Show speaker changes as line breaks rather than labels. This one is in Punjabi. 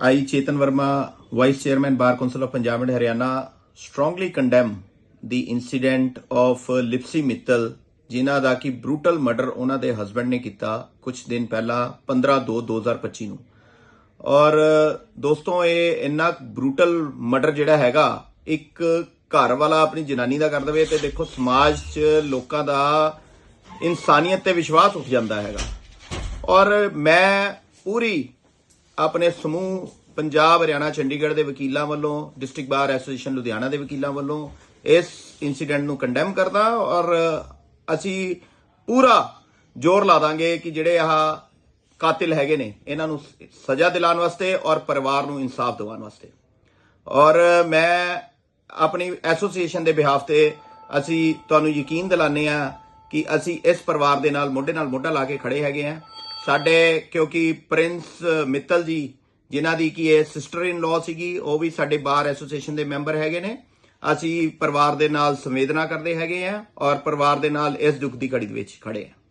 I, Chetan Verma, Vice Chairman Bar Council of Punjab and Haryana, strongly condemn the incident of uh, Lipsy Mittal ਜਿਨ੍ਹਾਂ ਦਾ ਕਿ ਬਰੂਟਲ ਮਰਡਰ ਉਹਨਾਂ ਦੇ ਹਸਬੰਡ ਨੇ ਕੀਤਾ ਕੁਝ ਦਿਨ ਪਹਿਲਾਂ 15/2/2025 ਨੂੰ। ਔਰ ਦੋਸਤੋ ਇਹ ਇੰਨਾ ਬਰੂਟਲ ਮਰਡਰ ਜਿਹੜਾ ਹੈਗਾ ਇੱਕ ਘਰ ਵਾਲਾ ਆਪਣੀ ਜਨਾਨੀ ਦਾ ਕਰ ਦਵੇ ਤੇ ਦੇਖੋ ਸਮਾਜ 'ਚ ਲੋਕਾਂ ਦਾ ਇਨਸਾਨੀਅਤ ਤੇ ਵਿਸ਼ਵਾਸ ਉੱਠ ਜਾਂਦਾ ਹੈਗਾ। ਔਰ ਮੈਂ ਪੂਰੀ ਆਪਣੇ ਸਮੂਹ ਪੰਜਾਬ, ਹਰਿਆਣਾ, ਚੰਡੀਗੜ੍ਹ ਦੇ ਵਕੀਲਾਂ ਵੱਲੋਂ ਡਿਸਟ੍ਰਿਕਟ ਬਾਰ ਐਸੋਸੀਏਸ਼ਨ ਲੁਧਿਆਣਾ ਦੇ ਵਕੀਲਾਂ ਵੱਲੋਂ ਇਸ ਇਨਸੀਡੈਂਟ ਨੂੰ ਕੰਡੈਮ ਕਰਦਾ ਔਰ ਅਸੀਂ ਪੂਰਾ ਜ਼ੋਰ ਲਾ ਦਾਂਗੇ ਕਿ ਜਿਹੜੇ ਆਹ ਕਾਤਿਲ ਹੈਗੇ ਨੇ, ਇਹਨਾਂ ਨੂੰ ਸਜ਼ਾ ਦਿਲਾਉਣ ਵਾਸਤੇ ਔਰ ਪਰਿਵਾਰ ਨੂੰ ਇਨਸਾਫ ਦਿਵਾਉਣ ਵਾਸਤੇ। ਔਰ ਮੈਂ ਆਪਣੀ ਐਸੋਸੀਏਸ਼ਨ ਦੇ ਬਿਹਾਫ ਤੇ ਅਸੀਂ ਤੁਹਾਨੂੰ ਯਕੀਨ ਦਿਲਾਨੇ ਆ ਕਿ ਅਸੀਂ ਇਸ ਪਰਿਵਾਰ ਦੇ ਨਾਲ, ਮੋਢੇ ਨਾਲ ਮੋਢਾ ਲਾ ਕੇ ਖੜੇ ਹੈਗੇ ਆ ਸਾਡੇ, ਕਿਉਂਕਿ ਪ੍ਰਿੰਸ ਮਿੱਤਲ ਜੀ, ਜਿਨ੍ਹਾਂ ਦੀ ਕੀ ਇਹ ਸਿਸਟਰ ਇਨ ਲਾਅ ਸੀਗੀ, ਉਹ ਵੀ ਸਾਡੇ ਬਾਰ ਐਸੋਸੀਏਸ਼ਨ ਦੇ ਮੈਂਬਰ ਹੈਗੇ ਨੇ। ਅਸੀਂ ਪਰਿਵਾਰ ਦੇ ਨਾਲ ਸੰਵੇਦਨਾ ਕਰਦੇ ਹੈਗੇ ਆ ਔਰ ਪਰਿਵਾਰ ਦੇ ਨਾਲ ਇਸ ਦੁੱਖ ਦੀ ਘੜੀ ਦੇ ਵਿੱਚ ਖੜੇ ਆ।